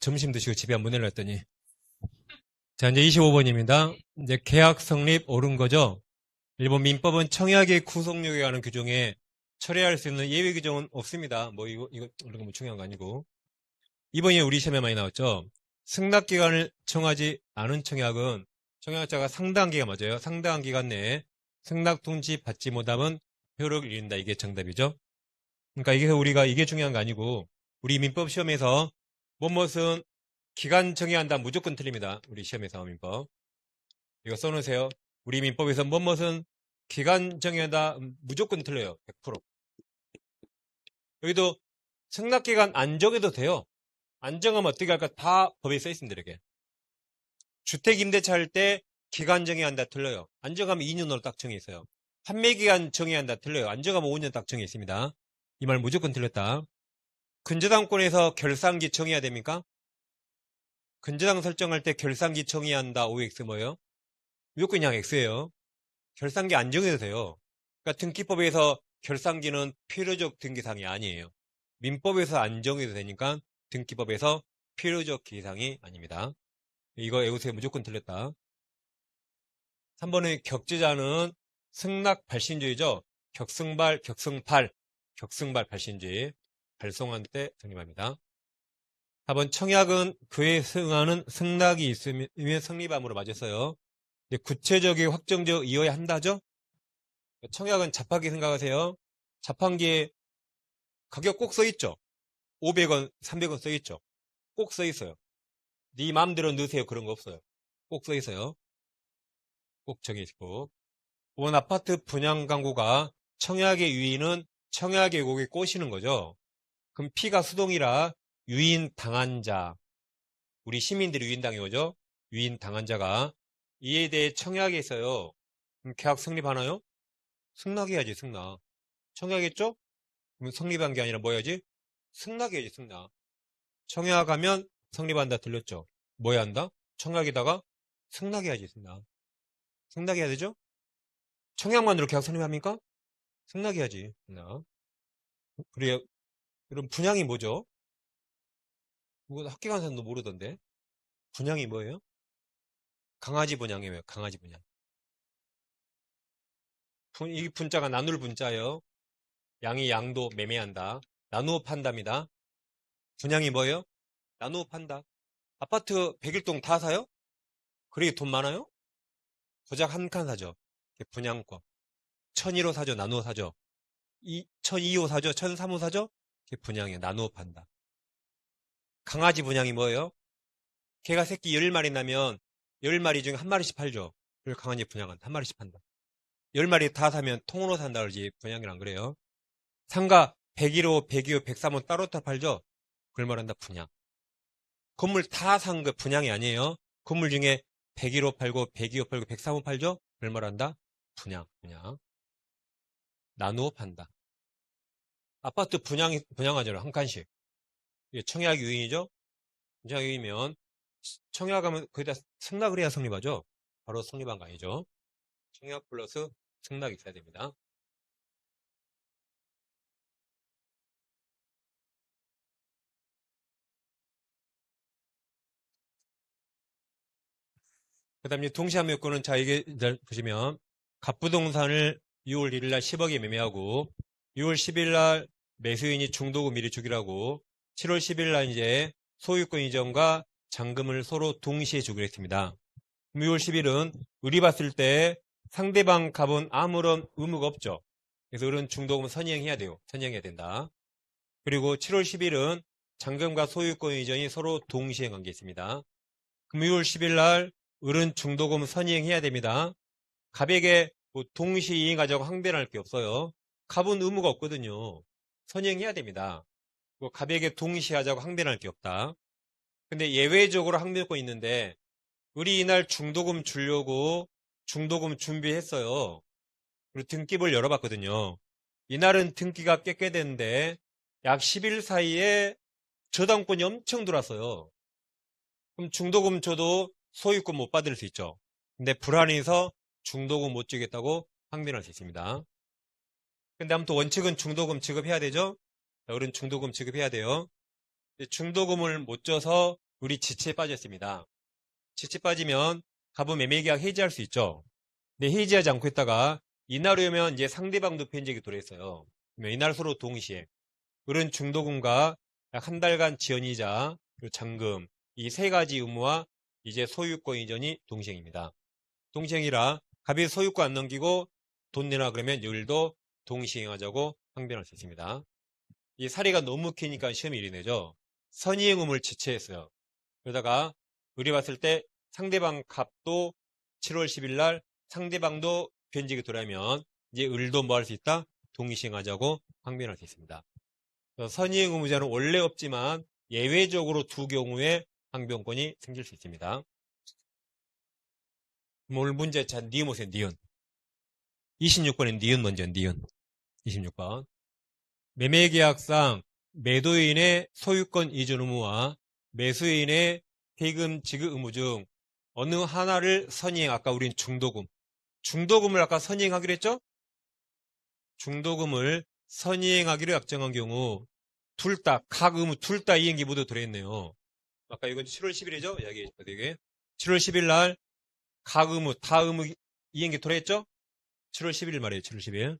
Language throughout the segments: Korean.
점심 드시고 집에 안 보내려 했더니. 자, 이제 25번입니다. 이제 계약 성립 옳은 거죠? 일본 민법은 청약의 구속력에 관한 규정에 철회할 수 있는 예외 규정은 없습니다. 뭐 이거, 이거, 이런 거뭐 중요한 거 아니고. 이번에 우리 시험에 많이 나왔죠? 승낙 기간을 정하지 않은 청약은 청약자가 상당한 기간 맞아요. 상당한 기간 내에 승낙 통지 받지 못하면 효력을 잃는다. 이게 정답이죠. 그러니까 이게 우리가 이게 중요한 거 아니고 우리 민법 시험에서 뭐뭇은 기간 정의한다 무조건 틀립니다. 우리 시험에서 민법. 이거 써놓으세요. 우리 민법에서 뭐뭇은 기간 정의한다 음, 무조건 틀려요. 100%. 여기도 승낙기간 안 정해도 돼요. 안 정하면 어떻게 할까? 다 법에 써 있습니다. 이렇게. 주택 임대차 할 때 기간 정의한다 틀려요. 안 정하면 2년으로 딱 정해 있어요. 판매 기간 정의한다 틀려요. 안 정하면 5년 딱 정해 있습니다. 이 말 무조건 틀렸다. 근저당권에서 결산기 정해야 됩니까? 근저당 설정할 때 결산기 정해야 한다. OX 뭐예요? 무조건 그냥 X예요. 결산기 안 정해도 돼요. 그러니까 등기법에서 결산기는 필요적 등기사항이 아니에요. 민법에서 안 정해도 되니까 등기법에서 필요적 기상이 아닙니다. 이거 외우세요. 무조건 틀렸다. 3번의 격지자는 승낙 발신주의죠. 격승발, 격승팔, 격승발 발신주의. 발송한 때 성립합니다. 4번 청약은 그에 승하는 승낙이 있으면 성립함으로 맞았어요. 이제 구체적인 확정적 이어야 한다죠? 청약은 자판기 생각하세요. 자판기에 가격 꼭 써있죠? 500원, 300원 써있죠? 꼭 써있어요. 네 마음대로 넣으세요. 그런 거 없어요. 꼭 써있어요. 꼭 정해있고. 5번 아파트 분양 광고가 청약의 유인은 청약의 곡에 꼬시는 거죠. 그럼 피가 수동이라 유인 당한 자, 우리 시민들이 유인당해 오죠? 유인 당한 자가 이에 대해 청약에서요. 그럼 계약 성립하나요? 승낙해야지, 승낙. 청약했죠? 그럼 성립한 게 아니라 뭐 해야지? 승낙해야지, 승낙. 청약하면 성립한다 들렸죠? 뭐 해야 한다? 청약에다가 승낙해야지, 승낙. 승낙해야 되죠? 청약만으로 계약 성립합니까? 승낙해야지, 승낙. 그래요. 여러분, 분양이 뭐죠? 이거 학교 간 사람도 모르던데. 분양이 뭐예요? 강아지 분양이에요. 강아지 분양. 분, 이 분자가 나눌 분자예요. 양이 양도 매매한다. 나누어 판답니다. 분양이 뭐예요? 나누어 판다. 아파트 101동 다 사요? 그러게 돈 많아요? 고작 한 칸 사죠. 분양권. 1001호 사죠. 나누어 사죠. 이, 1002호 사죠. 1003호 사죠. 분양이에요. 나누어 판다. 강아지 분양이 뭐예요? 개가 새끼 10마리 나면 10마리 중에 한 마리씩 팔죠. 그걸 강아지 분양한다. 한 마리씩 판다. 10마리 다 사면 통으로 산다 그러지 분양이란 그래요. 상가 101호, 102호, 103호 따로 따로 팔죠. 그걸 말한다 분양. 건물 다 산 거 분양이 아니에요. 건물 중에 101호 팔고 102호 팔고 103호 팔죠. 그걸 말한다 분양, 분양. 나누어 판다. 아파트 분양 분양하잖아요. 한 칸씩. 이게 청약 유인이죠. 청약 유인이면 청약하면 거기다 승낙을 해야 성립하죠. 바로 성립한 거 아니죠. 청약 플러스 승낙이 있어야 됩니다. 그 다음에 동시함 요건은 자, 이게 잘 보시면 갑부동산을 6월 1일 날 10억에 매매하고 6월 10일 날 매수인이 중도금 미리 주기로 하고 7월 10일 날 이제 소유권 이전과 잔금을 서로 동시에 주기로 했습니다. 6월 10일은 우리 봤을 때 상대방 값은 아무런 의무가 없죠. 그래서 이런 중도금 선행해야 돼요. 선행해야 된다. 그리고 7월 10일은 잔금과 소유권 이전이 서로 동시에 관계 있습니다. 금요일 10일 날 을은 중도금 선행해야 됩니다. 갑에게 뭐 동시 이행 가자고 항변할 게 없어요. 갑은 의무가 없거든요. 선행해야 됩니다. 뭐 갑에게 동시하자고 항변할 게 없다. 근데 예외적으로 항변권 있는데 우리 이날 중도금 주려고 중도금 준비했어요. 그리고 등기부를 열어봤거든요. 이날은 등기가 깨끗했는데 약 10일 사이에 저당권이 엄청 들어왔어요. 그럼 중도금 줘도 소유권 못 받을 수 있죠. 근데 불안해서 중도금 못 주겠다고 항변할 수 있습니다. 근데 아무튼 원칙은 중도금 지급해야 되죠? 어른 중도금 지급해야 돼요. 중도금을 못 줘서 우리 지치에 빠졌습니다. 지치 빠지면 갑은 매매계약 해지할 수 있죠. 근데 해지하지 않고 있다가 이날 오면 이제 상대방도 들어있어요. 그러면 이날 서로 동시에 그런 중도금과 약 한 달간 지연이자 그리고 잔금 이 세 가지 의무와 이제 소유권 이전이 동시행입니다. 동시행이라 갑이 소유권 안 넘기고 돈 내놔 그러면 여일도 동시행하자고 항변할 수 있습니다. 이 사례가 너무 기니까 시험이 이리 내죠. 선의행 의무를 지체했어요. 그러다가 우리 봤을 때 상대방 갑도 7월 10일 날 상대방도 변직이 들어오면 이제 을도 뭐 할 수 있다? 동시행하자고 항변할 수 있습니다. 선의행 의무자는 원래 없지만 예외적으로 두 경우에 항변권이 생길 수 있습니다. 오늘 문제 자 니은 보세요. 니은. 26번엔 니은 먼저 니은. 26번. 매매계약상 매도인의 소유권 이전 의무와 매수인의 세금 지급 의무 중 어느 하나를 선이행 아까 우린 중도금 중도금을 아까 선이행하기로 했죠? 중도금을 선이행하기로 약정한 경우 둘 다 각 의무 둘 다 이행기 모두 들어있네요. 아까 이건 7월 10일이죠? 이야기했죠. 되게 7월 10일 날 각 의무 다 의무 이행기 들어있죠? 7월 10일 말이에요. 7월 10일.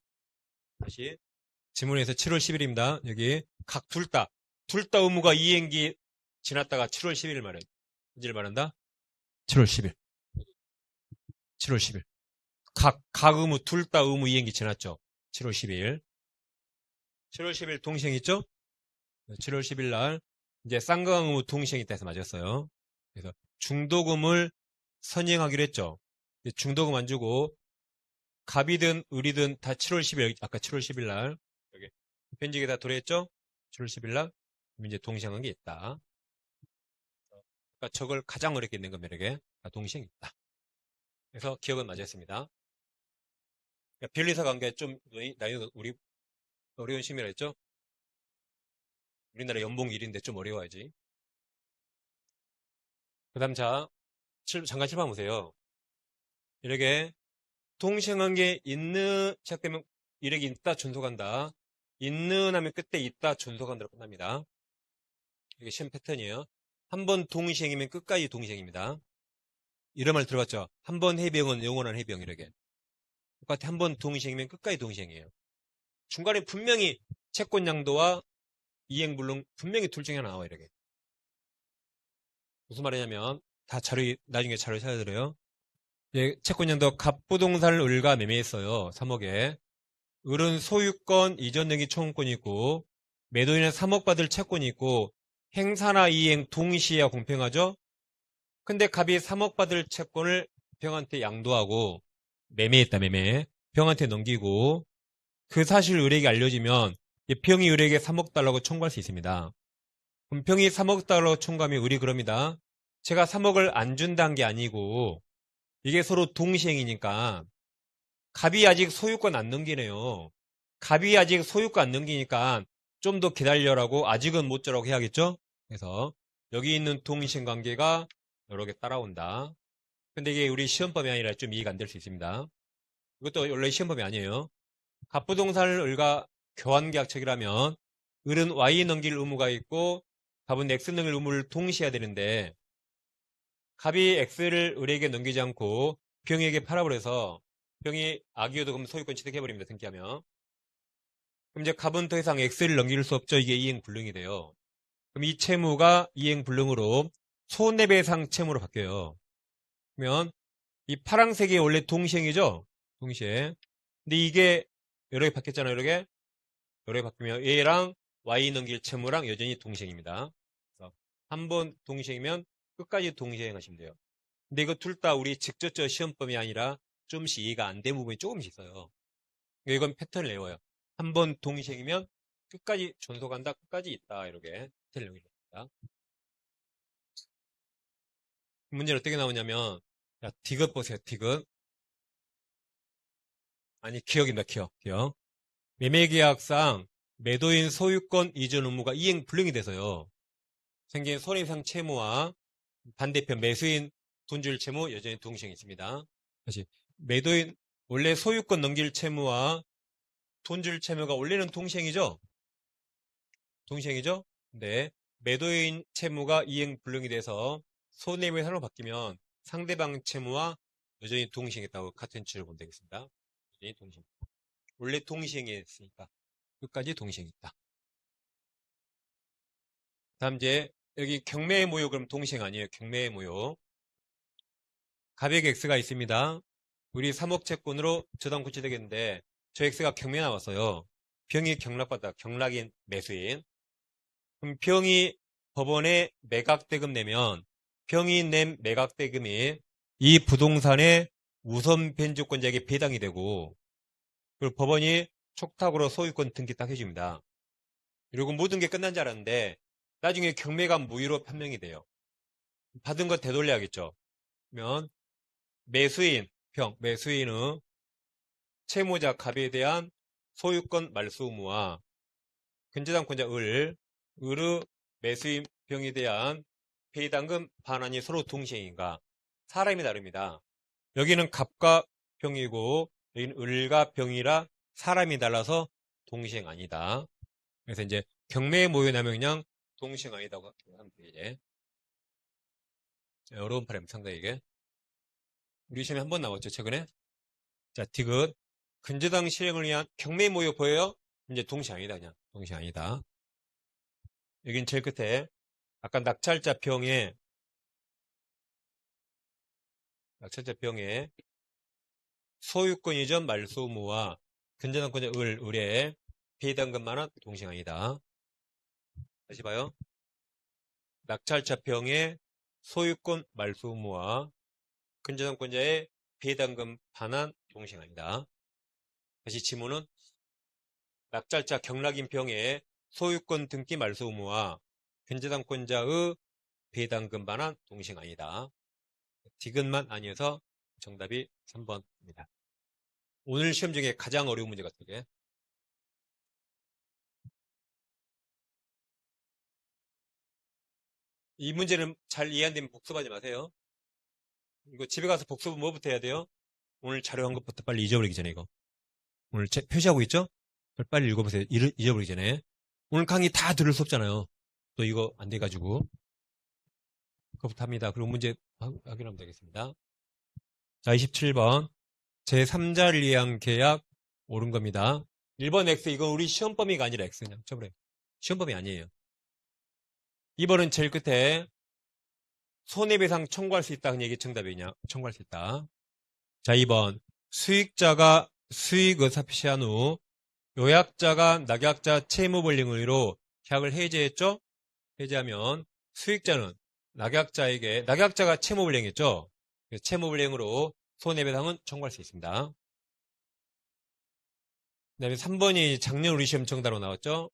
다시 지문에서 7월 10일입니다. 여기 각 둘 다, 둘 다 의무가 이행기 지났다가 7월 10일 말이에요. 언제를 말한다? 7월 10일. 7월 10일. 각, 각 의무 둘 다 의무 이행기 지났죠. 7월 10일. 7월 10일 동시행 있죠? 7월 10일 날 이제 쌍강 의무 동시행이 해서 맞았어요. 그래서 중도금을 선행하기로 했죠. 중도금 안 주고 갑이든 을이든 다 7월 10일, 아까 7월 10일 날, 여기, 편지기 다 도래했죠? 7월 10일 날, 이제 동시행한 게 있다. 그러니까 저걸 가장 어렵게 낸 겁니다, 이게. 아, 동시행이 있다. 그래서 기억은 맞았습니다. 그러니까 변리사 관계 좀, 나이, 우리, 어려운 심이라 했죠? 우리나라 연봉 1인데 좀 어려워야지. 그 다음 자, 칠- 잠깐 칠판 보세요. 이렇게 동시행한 게 있는 시작되면 이력이 있다 존속한다. 있는 하면 끝에 있다 존속한다로 끝납니다. 이게 시험 패턴이에요. 한 번 동시행이면 끝까지 동시행입니다. 이런 말 들어봤죠? 한 번 해병은 영원한 해병 이렇게. 똑같아 한번 동시행이면 끝까지 동시행이에요. 중간에 분명히 채권 양도와 이행 불능 분명히 둘 중에 하나 나와 이렇게. 무슨 말이냐면 다 자료 나중에 자료 찾아드려요. 예, 채권년도 갑부동산을 을과 매매했어요. 3억에. 을은 소유권 이전 등기 청구권이 있고 매도인은 3억 받을 채권이 있고 행사나 이행 동시에야 공평하죠. 근데 갑이 3억 받을 채권을 병한테 양도하고 매매했다 매매. 병한테 넘기고 그 사실 을에게 알려지면 이 병이 을에게 3억 달라고 청구할 수 있습니다. 병이 3억 달러 청구하면 을이 그럽니다. 제가 3억을 안 준다는 게 아니고 이게 서로 동시행이니까 갑이 아직 소유권 안 넘기네요. 갑이 아직 소유권 안 넘기니까 좀 더 기다려라고 아직은 못 줘라고 해야겠죠? 그래서 여기 있는 동시행 관계가 여러 개 따라온다. 근데 이게 우리 시험법이 아니라 좀 이해가 안 될 수 있습니다. 이것도 원래 시험법이 아니에요. 갑부동산을 을과 교환계약책이라면 을은 Y 넘길 의무가 있고 갑은 X 넘길 의무를 동시에 해야 되는데 갑이 X를 을에게 넘기지 않고 병에게 팔아버려서 병이 악이어도 그럼 소유권 취득해버립니다. 등기하면. 그럼 이제 갑은 더 이상 X를 넘길 수 없죠. 이게 이행불능이 돼요. 그럼 이 채무가 이행불능으로 손해배상 채무로 바뀌어요. 그러면 이 파랑색이 원래 동시행이죠? 동시에. 근데 이게 여러 개 바뀌었잖아요. 여러 개. 여러 개 바뀌면 A랑 Y 넘길 채무랑 여전히 동시행입니다. 그래서 한번 동시행이면 끝까지 동시행 하시면 돼요. 근데 이거 둘 다 우리 직접적 시험법이 아니라 좀씩 이해가 안 되는 부분이 조금씩 있어요. 이건 패턴을 내워요. 한 번 동시행이면 끝까지 존속한다, 끝까지 있다, 이렇게 패턴을 내립니다. 문제는 어떻게 나오냐면, 자, 디귿 보세요, 디귿. 아니, 기억입니다, 기억, 기억. 매매계약상 매도인 소유권 이전 의무가 이행 불능이 돼서요. 생긴 손해상 채무와 반대편 매수인 돈줄 채무 여전히 동시행이 있습니다. 다시 매도인 원래 소유권 넘길 채무와 돈줄 채무가 원래는 동시행이죠? 동시행이죠? 네. 매도인 채무가 이행 불능이 돼서 손해배상으로 상으로 바뀌면 상대방 채무와 여전히 동시행했다고 같은 치를 보면 되겠습니다. 여전히 동시행. 원래 동시행했으니까 끝까지 동시행했다. 다음 이제 여기 경매의 모요 그럼 동시행 아니에요. 경매의 모요. 가백 X가 있습니다. 우리 3억 채권으로 저당 고치되겠는데 저 X가 경매 나왔어요. 병이 경락받다. 경락인 매수인. 그럼 병이 법원에 매각대금 내면 병이 낸 매각대금이 이 부동산의 우선 변조권자에게 배당이 되고 그리고 법원이 촉탁으로 소유권 등기 딱 해줍니다. 그리고 모든 게 끝난 줄 알았는데 나중에 경매가 무효로 판명이 돼요. 받은 거 되돌려야겠죠. 그러면 매수인, 평, 매수인의 채무자 갑에 대한 소유권 말소 의무와 근저당권자 을, 을의 매수인 병에 대한 배당금 반환이 서로 동시행인가? 사람이 다릅니다. 여기는 갑과 병이고 여기는 을과 병이라 사람이 달라서 동시행 아니다. 그래서 이제 경매에 모여나면 그냥 동시행 아니다고 하면 되지. 어려운 파람 상당히 이게. 우리 시험에 한 번 나왔죠, 최근에. 자, 디귿. 근저당 실행을 위한 경매 모여 보여요? 이제 동시 아니다, 그냥. 동시 아니다. 여긴 제일 끝에. 아까 낙찰자 병에, 낙찰자 병에 소유권 이전 말소 의무와 근저당권자 을, 을에 배당금만은 동시 아니다. 다시 봐요. 병에 소유권 말소 의무와 근저당권자의 배당금 반환 동시 아니다. 다시 지문은 낙찰자 경락인 병에 소유권 등기 말소 의무와 근저당권자의 배당금 반환 동시 아니다. 디귿만 아니어서 정답이 3번입니다. 오늘 시험 중에 가장 어려운 문제 같은 게 이 문제는 잘 이해 안 되면 복습하지 마세요. 이거 집에 가서 복습은 뭐부터 해야 돼요? 오늘 자료한 것부터 빨리 잊어버리기 전에 이거. 오늘 제- 표시하고 있죠? 빨리 읽어보세요. 잊- 잊어버리기 전에. 오늘 강의 다 들을 수 없잖아요. 또 이거 안 돼가지고. 그거부터 합니다. 그리고 문제 확- 확인하면 되겠습니다. 자, 27번. 제3자를 위한 계약 옳은 겁니다. 1번 X, 이건 우리 시험 범위가 아니라 X 그냥 쳐버려요. 시험 범위 아니에요. 2번은 제일 끝에 손해배상 청구할 수 있다는 얘기 정답이냐? 청구할 수 있다. 자, 2번. 수익자가 수익을 삽시한 후 요약자가 낙약자 채무불이행 의로 계약을 해제했죠? 해제하면 수익자는 낙약자에게 낙약자가 채무불이행했죠? 채무불이행으로 손해배상은 청구할 수 있습니다. 그 다음에 3번이 작년 우리 시험 정답으로 나왔죠?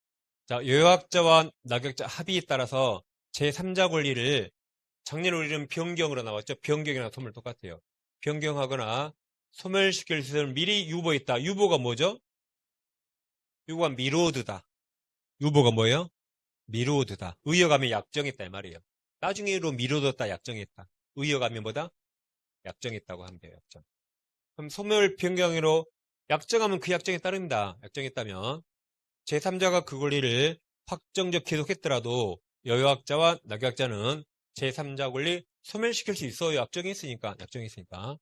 자, 요약자와 낙약자 합의에 따라서 제3자 권리를 작년 우리는 변경으로 나왔죠? 변경이나 소멸 똑같아요. 변경하거나 소멸시킬 수 있는 미리 유보했다. 유보가 뭐죠? 유보가 미로드다. 유보가 뭐예요? 미로드다. 의역하면 약정했다 이 말이에요. 나중에로 미로뒀다 약정했다. 의역하면 뭐다? 약정했다고 돼요. 약정. 그럼 소멸 변경으로 약정하면 그 약정에 따릅니다. 약정했다면 제3자가 그 권리를 확정적 계속했더라도 여유학자와 낙약자는 제3자 권리 소멸시킬 수 있어요. 약정이 있으니까. 약정이 있으니까.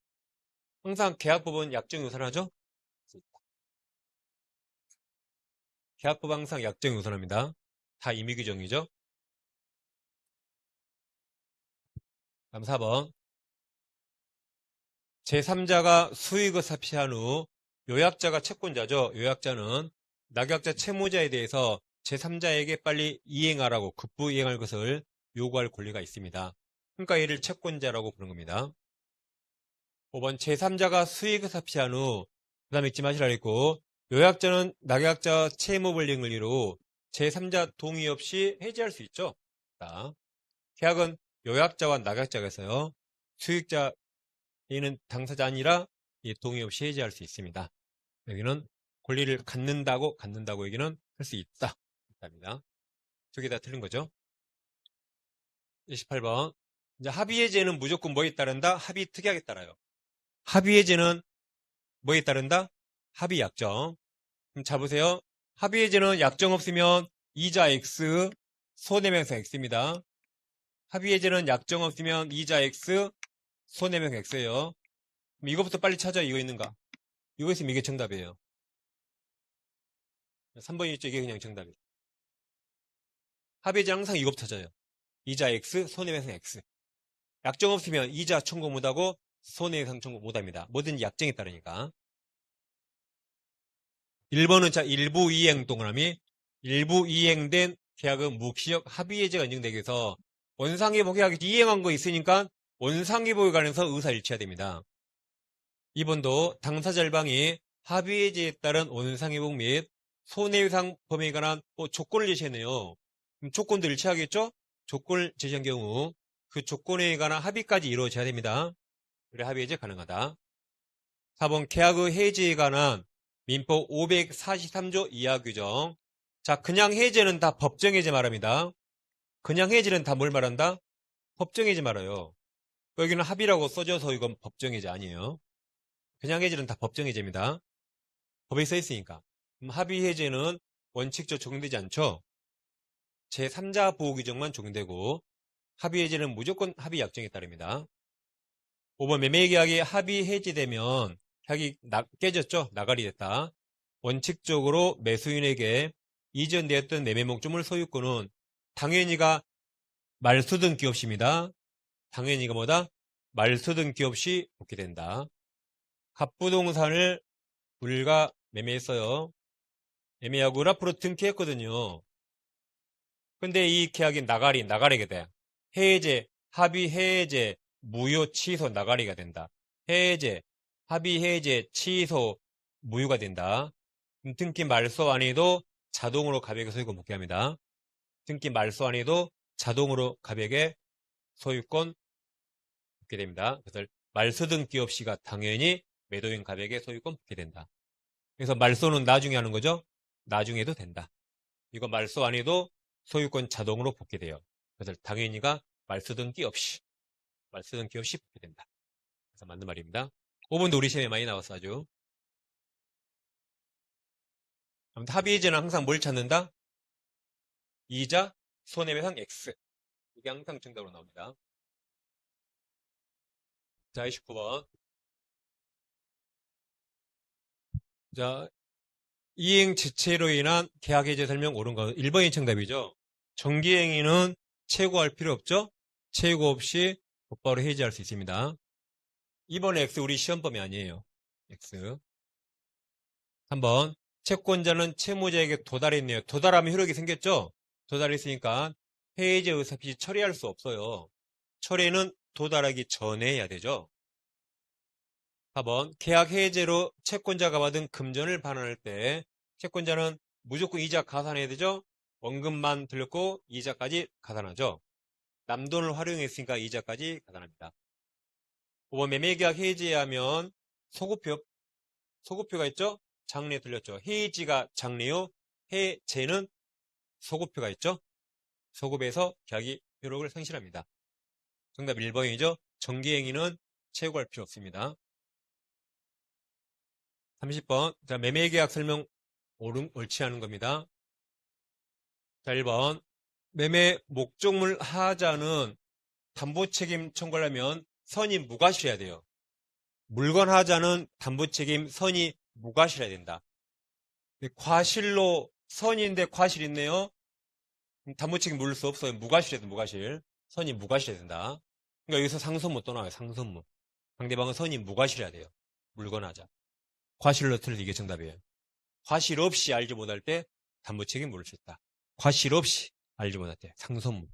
항상 계약법은 약정이 우선하죠? 계약법 항상 약정이 우선합니다. 다 임의 규정이죠? 다음 4번. 제3자가 수익을 삽시한 후 요약자가 채권자죠. 요약자는 낙약자 채무자에 대해서 제3자에게 빨리 이행하라고 급부 이행할 것을 요구할 권리가 있습니다. 그러니까 얘를 채권자라고 부르는 겁니다. 5번 제3자가 수익을 삽시한 후 그 다음에 잊지 마시라 그랬고 요약자는 낙약자 채무불이행 권리로 제3자 동의 없이 해지할 수 있죠. 자, 계약은 요약자와 낙약자가 있어요. 수익자 얘는 당사자 아니라 이 동의 없이 해지할 수 있습니다. 여기는 권리를 갖는다고 갖는다고 얘기는 할 수 있다. 답니다. 두 개 다 틀린 거죠. 28번. 이제 합의해제는 무조건 뭐에 따른다? 합의 특약에 따라요. 합의해제는 뭐에 따른다? 합의 약정. 그럼 잡으세요. 합의해제는 약정 없으면 이자 X, 손해명사 X입니다. 합의해제는 약정 없으면 이자 X, 손해명사 X예요. 그럼 이거부터 빨리 찾아 이거 있는가? 이거 있으면 이게 정답이에요. 3번이 있죠? 이게 그냥 정답이에요. 합의해제 항상 이거부터 찾아요. 이자 X, 손해배상 X. 약정 없으면 이자 청구 못하고 손해배상 청구 못합니다. 뭐든지 약정에 따르니까. 1번은 자 일부 이행 동그라미 일부 이행된 계약은 무기력 합의해제가 인정되기 위해서 원상회복 계약이 이행한 거 있으니까 원상회복에 관해서 의사일치해야 됩니다. 2번도 당사자 일방이 합의해제에 따른 원상회복 및 손해배상 범위에 관한 뭐 조건을 제시했네요. 조건도 일치하겠죠? 조건을 제시한 경우 그 조건에 관한 합의까지 이루어져야 됩니다. 그래 합의 해제 가능하다. 4번 계약의 해지에 관한 민법 543조 이하 규정. 자, 그냥 해제는 다 법정 해제 말합니다. 그냥 해제는 다 뭘 말한다? 법정 해제 말아요. 여기는 합의라고 써져서 이건 법정 해제 아니에요. 그냥 해제는 다 법정 해제입니다. 법에 써 있으니까. 합의 해제는 원칙적 적용되지 않죠? 제3자 보호 규정만 적용되고 합의 해제는 무조건 합의 약정에 따릅니다. 5번 매매 계약이 합의 해지되면 계약이 나- 깨졌죠? 나가리 됐다. 원칙적으로 매수인에게 이전되었던 매매 목적물 소유권은 당연히가 말소 등기 없이입니다. 당연히가 뭐다? 말소 등기 없이 복귀된다. 갑부동산을 우리가 매매했어요. 매매하고 앞으로 등기했거든요. 근데 이 계약이 나가리, 나가리게 돼. 해제, 합의 해제, 무효 취소 나가리가 된다. 해제, 합의 해제, 취소, 무효가 된다. 등기 말소 안에도 자동으로 가격의 소유권 복귀합니다. 등기 말소 안에도 자동으로 가격의 소유권 복귀 됩니다. 그래서 말소 등기 없이가 당연히 매도인 가격의 소유권 복귀 된다. 그래서 말소는 나중에 하는 거죠? 나중에도 된다. 이거 말소 안에도 소유권 자동으로 복귀 돼요. 그래서 당연히가 말소 등기 없이 말소 등기 없이 복귀 된다. 그래서 맞는 말입니다. 5번도 우리 시험에 많이 나왔어 아주. 아무튼 합의해제는 항상 뭘 찾는다? 이자 손해배상 X. 이게 항상 정답으로 나옵니다. 자, 29번. 자, 이행 지체로 인한 계약 해제 설명 옳은 거 1번이 정답이죠. 정기행위는 최고할 필요 없죠? 최고 없이 곧바로 해지할 수 있습니다. 2번 X 우리 시험 범위 아니에요. X. 3번 채권자는 채무자에게 도달했네요. 도달하면 효력이 생겼죠? 도달했으니까 해제 의사 없이 처리할 수 없어요. 처리는 도달하기 전에 해야 되죠. 4번 계약 해제로 채권자가 받은 금전을 반환할 때 채권자는 무조건 이자 가산해야 되죠? 원금만 들렸고 이자까지 가산하죠. 남돈을 활용했으니까 이자까지 가산합니다. 5번 매매계약 해지하면 소급표 소급표가 있죠? 장례 들렸죠. 해지가 장례요. 해제는 소급표가 있죠. 소급에서 계약이 효력을 상실합니다. 정답 1번이죠. 정기행위는 최고할 필요 없습니다. 30번. 자, 매매계약 설명 옳은, 옳지 않은 겁니다. 자, 1번. 매매 목적물 하자는 담보 책임 청구하려면 선이 무과실해야 돼요. 물건 하자는 담보 책임 선이 무과실해야 된다. 과실로 선인데 과실 있네요. 그럼 담보 책임 물을 수 없어요. 무과실해야 돼, 무과실. 선이 무과실해야 된다. 그러니까 여기서 상선무 또 나와요. 상선무. 상대방은 선이 무과실해야 돼요. 물건 하자. 과실로 틀려 이게 정답이에요. 과실 없이 알지 못할 때 담보책임 물을 수 있다. 과실 없이 알지 못할 때 상선무.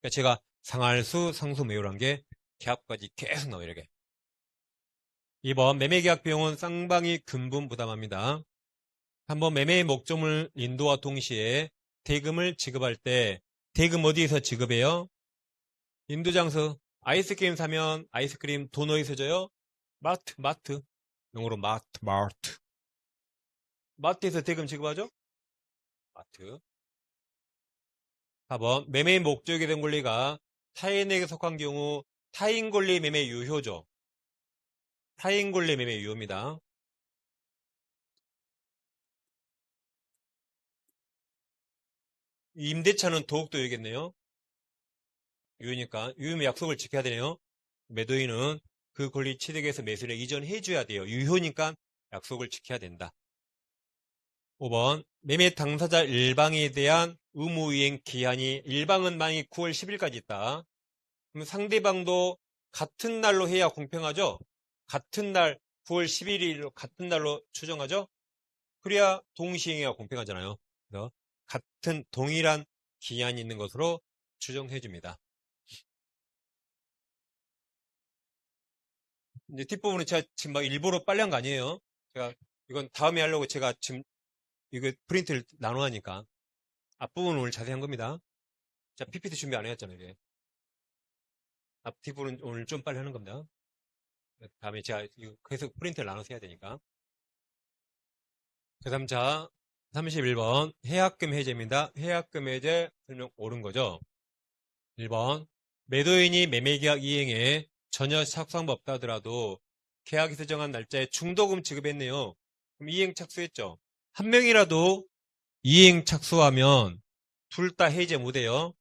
그러니까 제가 상할수, 상수매율한 게 계약까지 계속 나와요. 이렇게. 2번 매매계약 비용은 쌍방이 근분 부담합니다. 3번 매매의 목적물 인도와 동시에 대금을 지급할 때 대금 어디에서 지급해요? 인도장소 아이스크림 사면 아이스크림 돈 어디서 줘요? 마트 마트 영어로 마트 마트 마트에서 대금 지급하죠? 마트 4번 매매의 목적에 대한 권리가 타인에게 속한 경우 타인 권리 매매 유효죠. 타인 권리 매매 유효입니다. 임대차는 더욱더 유겠네요. 유니까 유효면 약속을 지켜야 되네요. 매도인은 그 권리 취득에서 매수를 이전해 줘야 돼요. 유효니까 약속을 지켜야 된다. 5번 매매 당사자 일방에 대한 의무이행 기한이 일방은 만약에 9월 10일까지 있다. 그럼 상대방도 같은 날로 해야 공평하죠? 같은 날 9월 11일로 같은 날로 추정하죠? 그래야 동시행해야 공평하잖아요. 그래서 같은 동일한 기한이 있는 것으로 추정해 줍니다. 이제 뒷부분은 제가 지금 막 일부러 빨리 한 거 아니에요. 제가 이건 다음에 하려고 제가 지금 이거 프린트를 나눠 하니까 앞부분은 오늘 자세히 한 겁니다. 자, PPT 준비 안 해왔잖아요, 이게. 앞 뒷부분은 오늘 좀 빨리 하는 겁니다. 다음에 제가 계속 프린트를 나눠서 해야 되니까. 그 다음 자, 31번 해약금 해제입니다. 해약금 해제 설명 옳은 거죠. 1번 매도인이 매매계약 이행에 전혀 착수한 없다 하더라도 계약에서 정한 날짜에 중도금 지급했네요. 그럼 이행 착수했죠. 한 명이라도 이행 착수하면 둘 다 해제 못해요.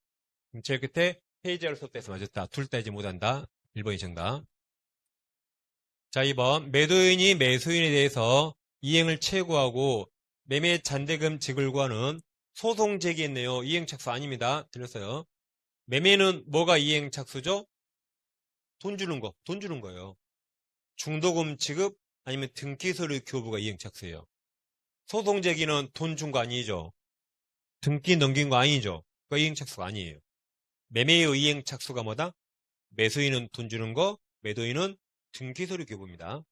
그럼 제일 끝에 해제할 수 없다 해서 맞았다. 둘 다 해제 못한다. 1번이 정답. 자, 2번 매도인이 매수인에 대해서 이행을 최고하고 매매 잔대금 지급을 구하는 소송 제기했네요. 이행 착수 아닙니다. 들렸어요. 매매는 뭐가 이행 착수죠? 돈 주는 거, 돈 주는 거예요. 중도금 지급 아니면 등기서류 교부가 이행 착수예요. 소송 제기는 돈 준 거 아니죠. 등기 넘긴 거 아니죠. 그 이행 착수가 아니에요. 매매의 이행 착수가 뭐다? 매수인은 돈 주는 거, 매도인은 등기서류 교부입니다.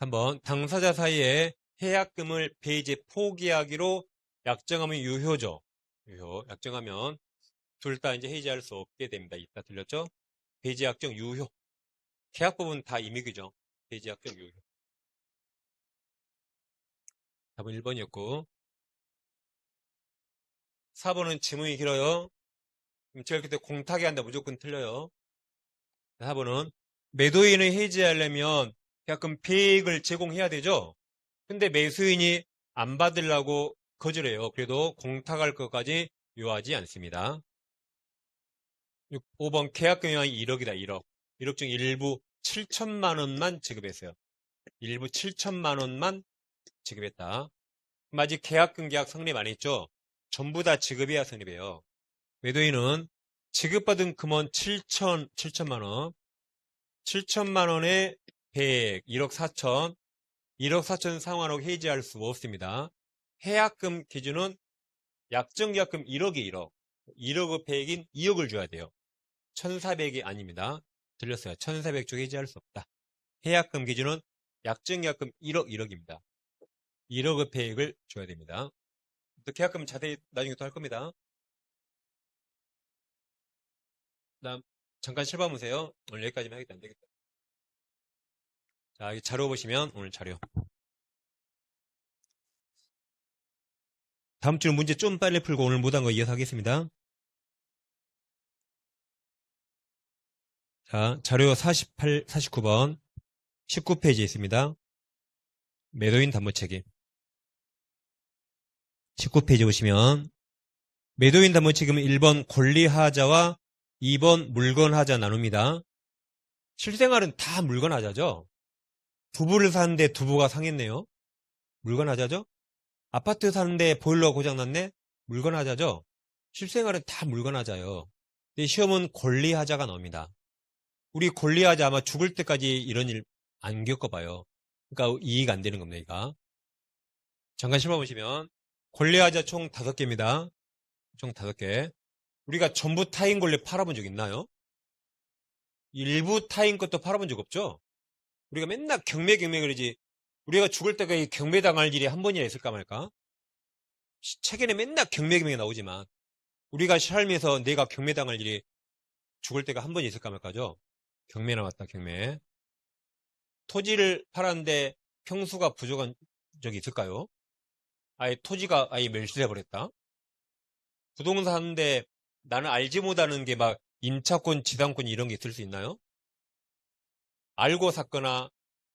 3번 당사자 사이에 해약금을 배이제 포기하기로 약정하면 유효죠. 유효. 약정하면 둘 다 이제 해지할 수 없게 됩니다. 이따 들렸죠? 배제 약정 유효. 계약 부분 다 임익이죠. 배제 약정 유효. 답은 1번이었고 4번은 지문이 길어요. 제가 그때 공탁이 한다 무조건 틀려요. 4번은 매도인을 해지하려면 약간 배액을 제공해야 되죠. 근데 매수인이 안 받으려고 거절해요. 그래도 공탁할 것까지 요하지 않습니다. 5번 계약금액이 1억이다. 1억. 1억 중 일부 7천만 원만 지급했어요. 일부 7천만 원만 지급했다. 아직 계약금 계약 성립 안 했죠? 전부 다 지급해야 성립해요. 매도인은 지급받은 금원 7천, 7천만 원. 7천만 원에 100, 1억 4천, 1억 4천 상환하고 해지할 수 없습니다. 해약금 기준은 약정계약금 1억이 1억, 1억의 폐액인 2억을 줘야 돼요. 1,400이 아닙니다. 들렸어요. 1,400쪽 해지할 수 없다. 해약금 기준은 약정계약금 1억, 1억입니다. 1억의 폐액을 줘야 됩니다. 또 계약금 자세히 나중에 또 할 겁니다. 다음 잠깐 실밥 보세요. 오늘 여기까지만 하겠다. 안 되겠다. 자, 이 자료 보시면 오늘 자료. 다음 주는 문제 좀 빨리 풀고 오늘 못한 거 이어서 하겠습니다. 자, 자료 48, 49번 19페이지에 있습니다. 매도인 담보 책임. 19페이지 보시면 매도인 담보 책임은 1번 권리하자와 2번 물건하자 나눕니다. 실생활은 다 물건하자죠. 두부를 사는데 두부가 상했네요. 물건하자죠. 아파트 사는데 보일러 고장났네. 물건하자죠. 실생활은 다 물건하자요. 근데 시험은 권리하자가 나옵니다. 우리 권리하자 아마 죽을 때까지 이런 일 안 겪어봐요. 그러니까 이익 안 되는 겁니다. 이가 잠깐 실험 보시면 권리하자 총 다섯 개입니다. 총 다섯 개. 우리가 전부 타인 권리 팔아본 적 있나요? 일부 타인 것도 팔아본 적 없죠? 우리가 맨날 경매 경매 그러지 우리가 죽을 때까지 경매당할 일이 한 번이나 있을까 말까? 책에는 맨날 경매 경매 나오지만 우리가 삶에서 내가 경매당할 일이 죽을 때가 한번 있을까 말까죠? 경매 나왔다 경매 토지를 팔았는데 평수가 부족한 적이 있을까요? 아예 토지가 아예 멸실해 버렸다. 부동산 사는데 나는 알지 못하는 게 막 임차권, 지상권 이런 게 있을 수 있나요? 알고 샀거나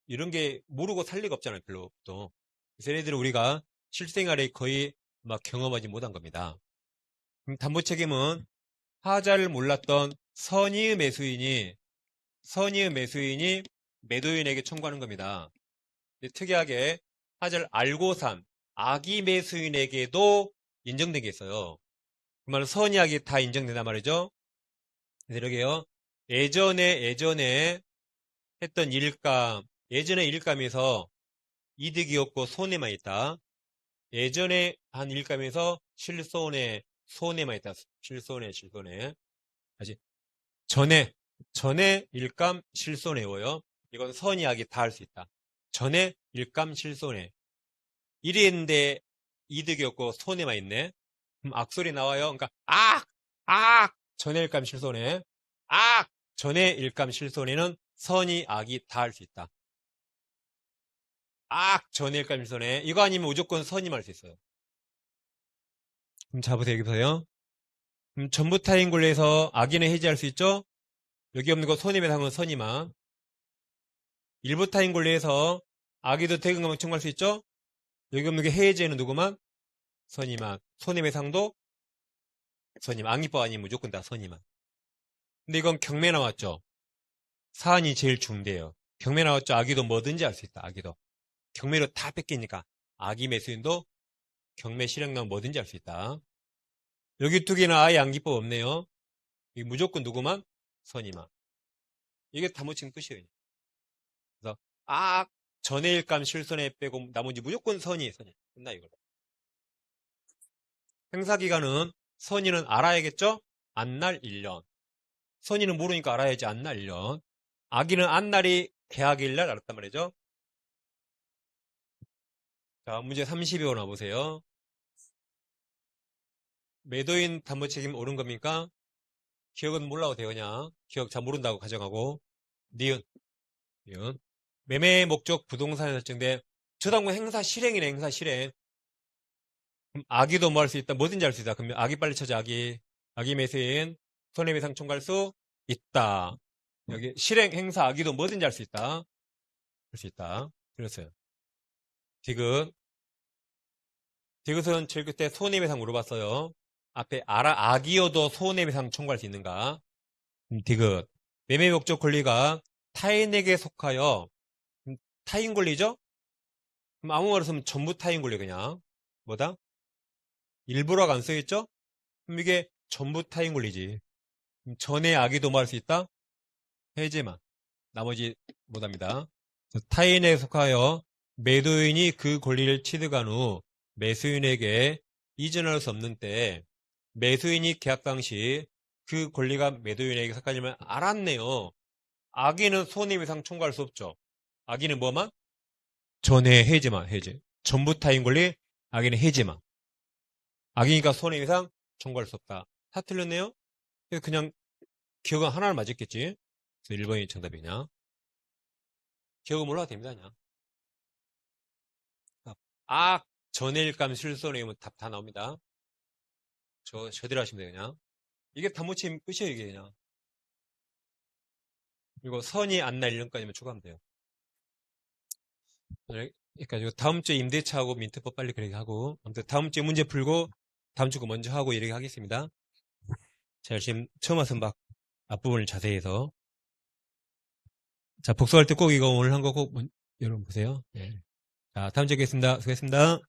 이런 게 모르고 살 리가 없잖아요, 별로 또. 그래서 얘네들은 우리가 실생활에 거의 막 경험하지 못한 겁니다. 담보 책임은 하자를 몰랐던 선의의 매수인이 선의의 매수인이 매도인에게 청구하는 겁니다. 특이하게 하자를 알고 산 악의 매수인에게도 인정된 게 있어요. 그 말은 선의악이 다 인정된단 말이죠. 이렇게요. 예전에 예전에 했던 일감 예전에 일감에서 이득이 없고 손해만 있다. 예전에 한 일감에서 실손해 손해만 있다. 실손해 실손해. 다시 전에 전에 일감 실손해워요. 이건 선의하기 다할 수 있다. 전에 일감 실손해. 일이 했는데 이득이 없고 손해만 있네. 그럼 악소리 나와요. 그러니까 악! 악! 전에 일감 실손해. 악! 전에 일감 실손해는 선이 악이 다 할 수 있다. 악! 전에 일감 실손해. 이거 아니면 무조건 선임 할 수 있어요. 그럼 자 보세요. 여기 보세요. 그럼 전부 타인 권리에서 악인을 해지할 수 있죠? 여기 없는 거 손해배 상은 선이만. 일부 타인 권리에서 악의도 대금감을 청구할 수 있죠? 여기 없는 게 해제는 누구만? 선이만. 손해배상도 선임. 악의법 아니면 무조건 다 선이만. 근데 이건 경매 나왔죠? 사안이 제일 중대해요. 경매 나왔죠? 악의도 뭐든지 할 수 있다. 악의도. 경매로 다 뺏기니까 악의 매수인도 경매 실행당 뭐든지 할 수 있다. 여기 두 개는 아예 암기법 없네요. 이 무조건 누구만? 선이만. 이게 다모친 끝이에요. 그래서 악 전해일감 실손에 빼고 나머지 무조건 선이 선이 끝나 이거. 행사 기간은 선의는 알아야겠죠? 안날 1년. 선의는 모르니까 알아야지 안날 1년. 악의는 안날이 계약일 날 알았단 말이죠. 자, 문제 32번 와보세요. 매도인 담보 책임 옳은 겁니까? 기억은 몰라도 그냥. 기억 잘 모른다고 가정하고. 니은. 니은. 매매 목적 부동산에 설정돼. 저당권 행사 실행이네, 행사 실행. 그럼 악의도 뭐 할 수 있다? 뭐든지 할 수 있다. 그러면 악의 빨리 찾아, 악의. 악의 매수인. 손해배상 청구할 수 있다. 여기 실행, 행사, 악의도 뭐든지 할 수 있다. 할 수 있다. 그랬어요. 디귿. 디귿은 제일 끝에 손해배상 물어봤어요. 앞에 알아, 악이어도 손해배상 청구할 수 있는가? 음, 디귿. 매매 목적 권리가 타인에게 속하여 음, 타인 권리죠? 그럼 아무 말로 쓰면 전부 타인 권리 그냥 뭐다? 일부러가 안 써있죠? 그럼 이게 전부 타인 권리지. 전에 악의도 뭐할수 있다? 해제만. 나머지 못합니다. 타인에 속하여 매도인이 그 권리를 취득한 후 매수인에게 이전할 수 없는 때 매수인이 계약 당시 그 권리가 매도인에게 속하지만 알았네요. 악의는 손해배상 청구할 수 없죠. 악의는 뭐만? 전에 해제만 해제. 전부 타인 권리 악의는 해제만. 악의니까 손해배상 청구할 수 없다. 다 틀렸네요. 그래서 그냥 기억은 하나를 맞았겠지. 그래서 1번이 정답이냐. 기억은 몰라도 됩니다. 그냥. 악, 전해일감 실손해면 답 다 나옵니다. 저, 저대로 하시면 돼요, 그냥. 이게 단무침 끝이에요, 이게 그냥. 그리고 선이 안날 1년까지만 추가하면 돼요. 그러니까 이거 다음 주에 임대차하고 민트법 빨리 그렇게 하고, 아무튼 다음 주에 문제 풀고, 다음 주거 먼저 하고 이렇게 하겠습니다. 자, 지금 처음 와서 막 앞부분을 자세히 해서. 자, 복수할 때 꼭 이거 오늘 한 거 꼭 여러분 보세요. 네. 자, 다음 주에 뵙겠습니다. 수고했습니다.